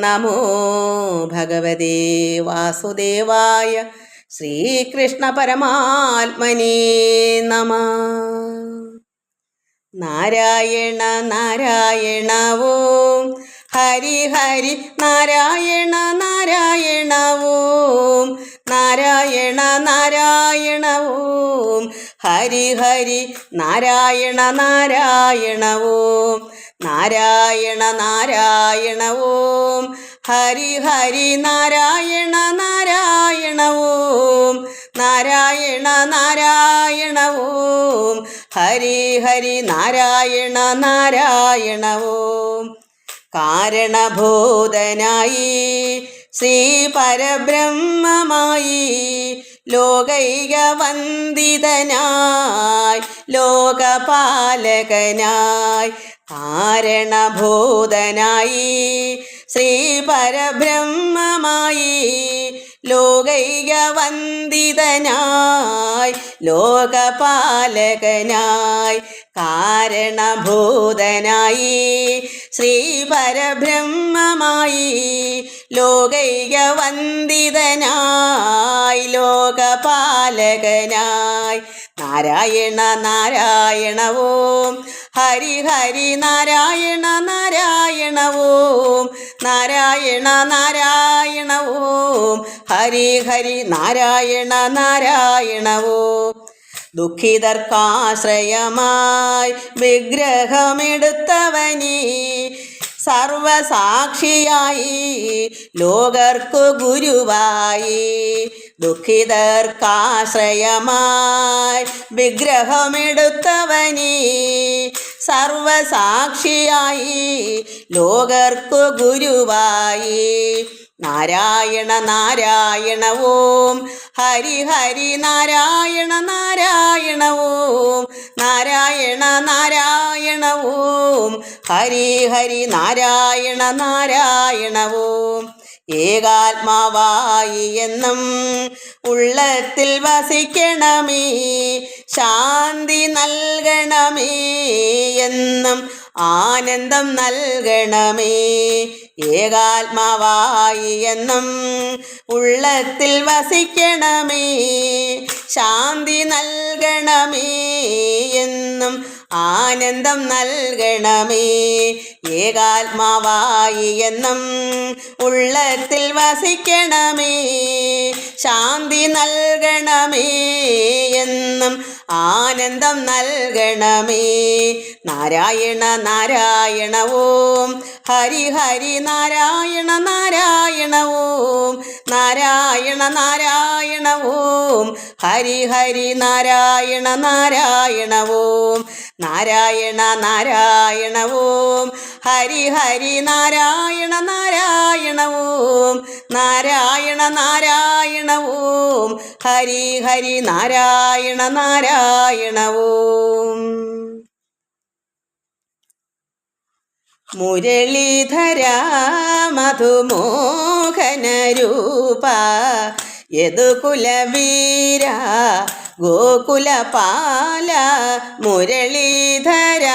നമോ ഭഗവതേ വാസുദേവായ ശ്രീകൃഷ്ണ പരമാത്മനേ നമ നാരായണ നാരായണ ഹരി ഹരി നാരായണ നാരായണ നാരായണ നാരായണ ഹരി ഹരി നാരായണ നാരായണ നാരായണ നാരായണ ഓം. ഹരി ഹരി നാരായണ നാരായണ ഓം. നാരായണ നാരായണ ഓം. ഹരി ഹരി നാരായണ നാരായണ ഓം. കാരണഭൂതനായി ശ്രീ പരബ്രഹ്മമായി ലോകൈക വന്ദിതനായി ലോകപാലകനായി കാരണഭൂതനായി ശ്രീ പരബ്രഹ്മമായി ലോകൈക വന്ദിതനായി ലോകപാലകനായി കാരണഭൂതനായി ശ്രീ പരബ്രഹ്മമായി ലോകൈക വന്ദിതനായി ലോകപാലകനായി. നാരായണ നാരായണ ഹരി ഹരി നാരായണ നാരായണ നാരായണ നാരായണ ഹരി ഹരി നാരായണ നാരായണ ദുഃഖിതർക്കാശ്രയമായി വിഗ്രഹമെടുത്തവനീ. സർവസാക്ഷിയായി ലോകർക്കു ഗുരുവായി. ദുഃഖിതർക്കാശ്രയമായി വിഗ്രഹമെടുത്തവനീ സർവസാക്ഷിയായി ലോകർക്കു ഗുരുവായി. നാരായണ നാരായണ ഓം ഹരി ഹരി നാരായണ നാരായണ ഓം നാരായണ നാരായണ ഓം ഹരി ഹരി നാരായണ നാരായണ ഓം ഏകാത്മാവായി എന്നും ഉള്ളത്തിൽ വസിക്കണമേ. ശാന്തി നൽകണമേ എന്നും ആനന്ദം നൽകണമേ. ഏകാത്മാവായി എന്നും ഉള്ളത്തിൽ വസിക്കണമേ. ശാന്തി നൽകണമേ എന്നും ആനന്ദം നൽകണമേ. ഏകാത്മാവായി എന്നും ഉള്ളത്തിൽ വസിക്കണമേ. ശാന്തി നൽകണമേ എന്നും ആനന്ദം നൽകണമേ. നാരായണ നാരായണ ഓം ഹരി ഹരി നാരായണ നാരായണ ഓം നാരായണ നാരായണ ഓം ഹരി ഹരി നാരായണ നാരായണ ഓം നാരായണ നാരായണ ഓം. ഹരി ഹരി നാരായണ നാരായണ ഓം. നാരായണ നാരായണ ഓം. ഹരി ഹരി നാരായണ നാരായണ ഓം. മുരളീധര മധുമോഹന രൂപ യദുകുലവീര ഗോകുലപാല മുരളീധര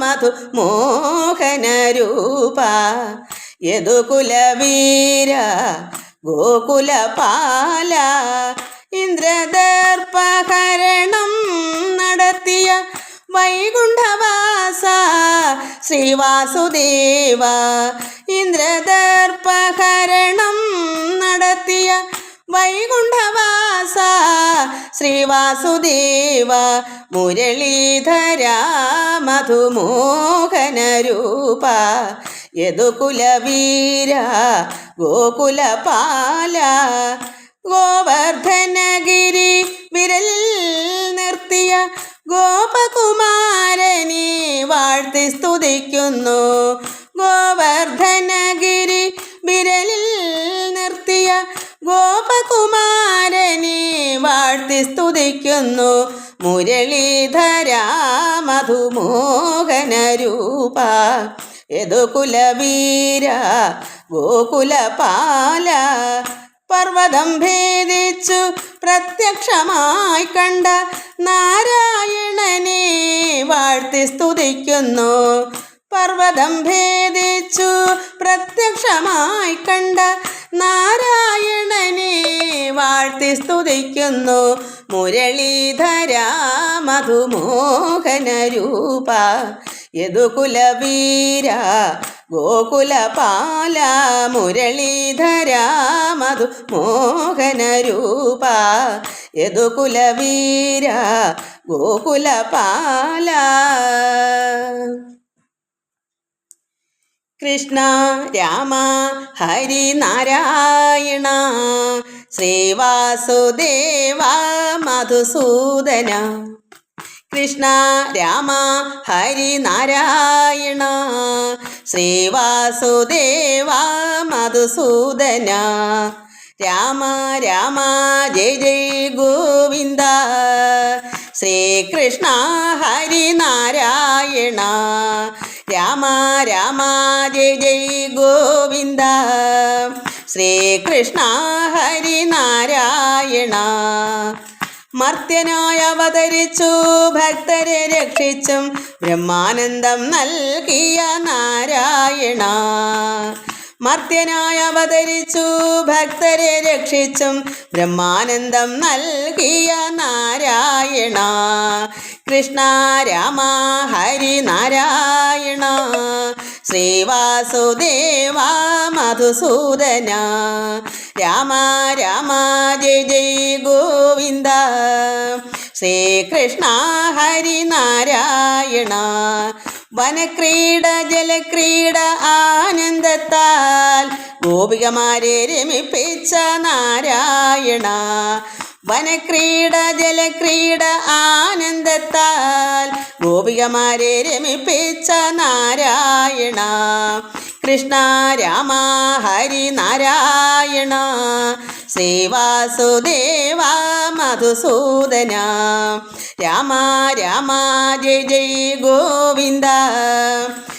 മധുമോഹന രൂപ യദുകുലവീര ഗോകുലപാല ഇന്ദ്രദർപ്പഹരണം നടത്തിയ വൈകുണ്ഠവാസ ശ്രീവാസുദേവ ഇന്ദ്രദർപ്പഹരണം നടത്തിയ വൈകുണ്ഠവാസ ശ്രീവാസുദേവ മുരളീധര മധുമോഹന രൂപ യദുകുലവീര ഗോകുലപാല ഗോവർദ്ധനഗിരി വിരൽ നിർത്തിയ ഗോപകുമാരനെ വാഴ്ത്തി സ്തുതിക്കുന്നു. ഗോവർദ്ധനഗിരി ഗോപകുമാരനെ വാഴ്ത്തി സ്തുതിക്കുന്നു. മുരളീധര മധുമോഹന രൂപ യദുകുലവീര ഗോകുലപാല. പർവതം ഭേദിച്ചു പ്രത്യക്ഷമായി കണ്ട നാരായണനെ വാഴ്ത്തി സ്തുതിക്കുന്നു. പർവതം ഭേദിച്ചു പ്രത്യക്ഷമായി കണ്ട നാരായണനെ വാഴ്ത്തി സ്തുതിക്കുന്നു. മുരളീധര മധുമോഹന രൂപ. യദുകുലവീര ഗോകുലപാല മുരളീധര മധു മോഹന രൂപ. യദുകുലവീര ഗോകുലപാല കൃഷ്ണ രാമ ഹരി നാരായണ. ശ്രീവാസുദേവ മധുസൂദന. കൃഷ്ണ രാമ ഹരി നാരായണ ശ്രീവാസുദേവ മധുസൂദന. രാമ രാമ ജയ ജയ ഗോവിന്ദ. ശ്രീകൃഷ്ണ ഹരി നാരായണ രാമ രാമ ജയ ജയ ഗോവിന്ദ. ശ്രീകൃഷ്ണ ഹരി നാരായണ മർത്യനായി അവതരിച്ചു ഭക്തരെ രക്ഷിച്ചും ബ്രഹ്മാനന്ദം നൽകിയ നാരായണ. മർത്യനായി അവതരിച്ചു ഭക്തരെ രക്ഷിച്ചും ബ്രഹ്മാനന്ദം നൽകിയ നാരായണ. കൃഷ്ണ രാമ ഹരി നാരായണ ശ്രീവാസുദേവ മധുസൂദന. രാമ രാമ ജയ ജയ ഗോവിന്ദ. ശ്രീകൃഷ്ണ ഹരി നാരായണ വനക്രീഡ ജലക്രീഡ ആനന്ദത്താൽ. ഗോപികമാരെ രമിപ്പിച്ച നാരായണ. വനക്രീഡ ജലക്രീഡ ആനന്ദത്താൽ. ഗോപികമാരെ രമിപ്പിച്ച നാരായണ. കൃഷ്ണ രാമ ഹരി നാരായണ ശ്രീവാസുദേവ മധുസൂദന. രാമ രാമ ജയ ജയ ഗോവിന്ദ.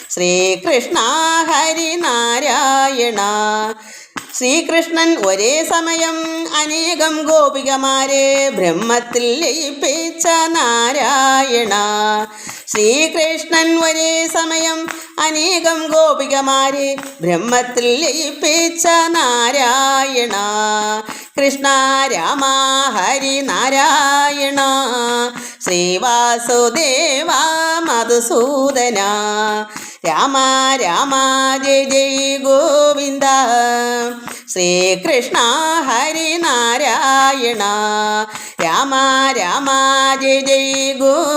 ശ്രീകൃഷ്ണ ഹരി നാരായണ. ശ്രീകൃഷ്ണൻ ഒരേ സമയം അനേകം ഗോപികമാരെ ബ്രഹ്മത്തിൽ ലയിപ്പിച്ച നാരായണ. ശ്രീകൃഷ്ണൻ ഒരേ സമയം അനേകം ഗോപികമാരെ ബ്രഹ്മത്തിൽ ലയിപ്പിച്ച നാരായണ. കൃഷ്ണ രാമ ഹരി നാരായണ. ശ്രീവാസുദേവ മധുസൂദന. രാമ രാമ ജയ ജയ ഗോവിന്ദ. ശ്രീകൃഷ്ണ ഹരി നാരായണ. രാമ രാമ ജയ ജയ ഗോവിന്ദ.